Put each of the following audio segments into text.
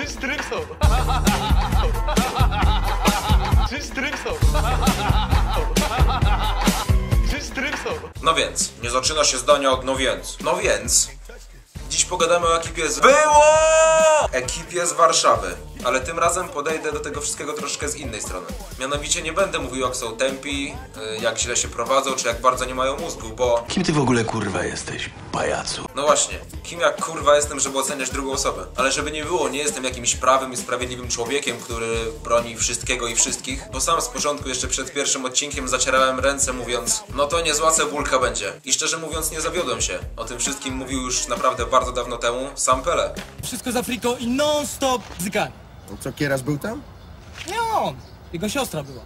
Cześć Trypso! Cześć Trypso! No więc, nie zaczyna się zdania od no więc. No więc. Dziś pogadamy o ekipie z... BYło! Ekipie z Warszawy. Ale tym razem podejdę do tego wszystkiego troszkę z innej strony. Mianowicie nie będę mówił jak są tępi, y, jak źle się prowadzą, czy jak bardzo nie mają mózgu, bo... Kim ty w ogóle kurwa jesteś, pajacu? No właśnie, kim jak kurwa jestem, żeby oceniać drugą osobę. Ale żeby nie było, nie jestem jakimś prawym i sprawiedliwym człowiekiem, który broni wszystkiego i wszystkich, bo sam z początku jeszcze przed pierwszym odcinkiem zacierałem ręce mówiąc, no to niezła cebulka będzie. I szczerze mówiąc nie zawiodłem się. O tym wszystkim mówił już naprawdę bardzo dawno temu sam Pele. Wszystko za friko i non-stop bzykanie. Co, Kieras był tam? Nie on, jego siostra była.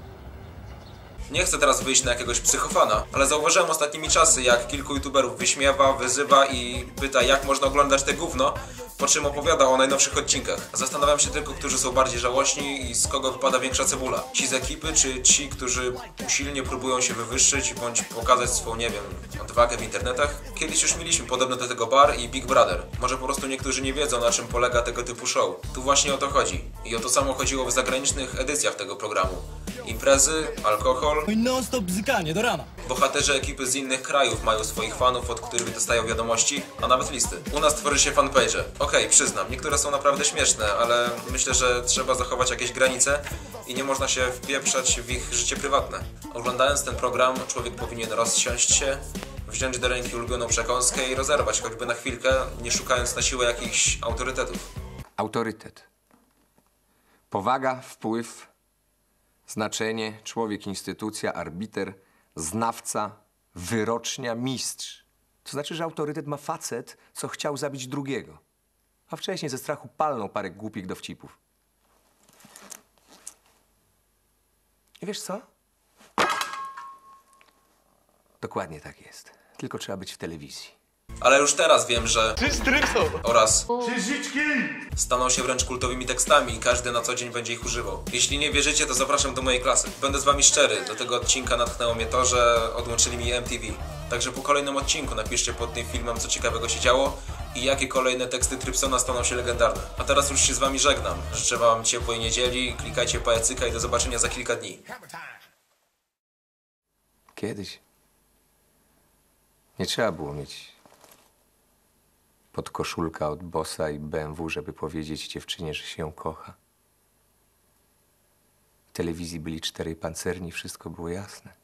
Nie chcę teraz wyjść na jakiegoś psychofana, ale zauważyłem ostatnimi czasy, jak kilku youtuberów wyśmiewa, wyzywa i pyta, jak można oglądać te gówno, po czym opowiada o najnowszych odcinkach. Zastanawiam się tylko, którzy są bardziej żałośni i z kogo wypada większa cebula. Ci z ekipy, czy ci, którzy usilnie próbują się wywyższyć, bądź pokazać swą, nie wiem, odwagę w internetach? Kiedyś już mieliśmy podobno do tego bar i Big Brother. Może po prostu niektórzy nie wiedzą, na czym polega tego typu show. Tu właśnie o to chodzi. I o to samo chodziło w zagranicznych edycjach tego programu. Imprezy, alkohol, No i non-stop bzykanie do rana. Bohaterzy ekipy z innych krajów mają swoich fanów, od których dostają wiadomości, a nawet listy. U nas tworzy się fanpage. Okej, przyznam, niektóre są naprawdę śmieszne, ale myślę, że trzeba zachować jakieś granice i nie można się wpieprzać w ich życie prywatne. Oglądając ten program, człowiek powinien rozsiąść się, wziąć do ręki ulubioną przekąskę i rozerwać choćby na chwilkę, nie szukając na siłę jakichś autorytetów. Autorytet. Powaga, wpływ, znaczenie, człowiek, instytucja, arbiter, znawca, wyrocznia, mistrz. To znaczy, że autorytet ma facet, co chciał zabić drugiego. A wcześniej ze strachu palnął parę głupich dowcipów. I wiesz co? Dokładnie tak jest. Tylko trzeba być w telewizji. Ale już teraz wiem, że Trypso! oraz staną się wręcz kultowymi tekstami i każdy na co dzień będzie ich używał. Jeśli nie wierzycie, to zapraszam do mojej klasy. Będę z wami szczery, do tego odcinka natchnęło mnie to, że odłączyli mi MTV. Także po kolejnym odcinku napiszcie pod tym filmem, co ciekawego się działo i jakie kolejne teksty Trypsona staną się legendarne. A teraz już się z wami żegnam. Życzę wam ciepłej niedzieli, klikajcie pajacyka i do zobaczenia za kilka dni. Kiedyś nie trzeba było mieć podkoszulka od bossa i BMW, żeby powiedzieć dziewczynie, że się ją kocha. W telewizji byli czterej pancerni, wszystko było jasne.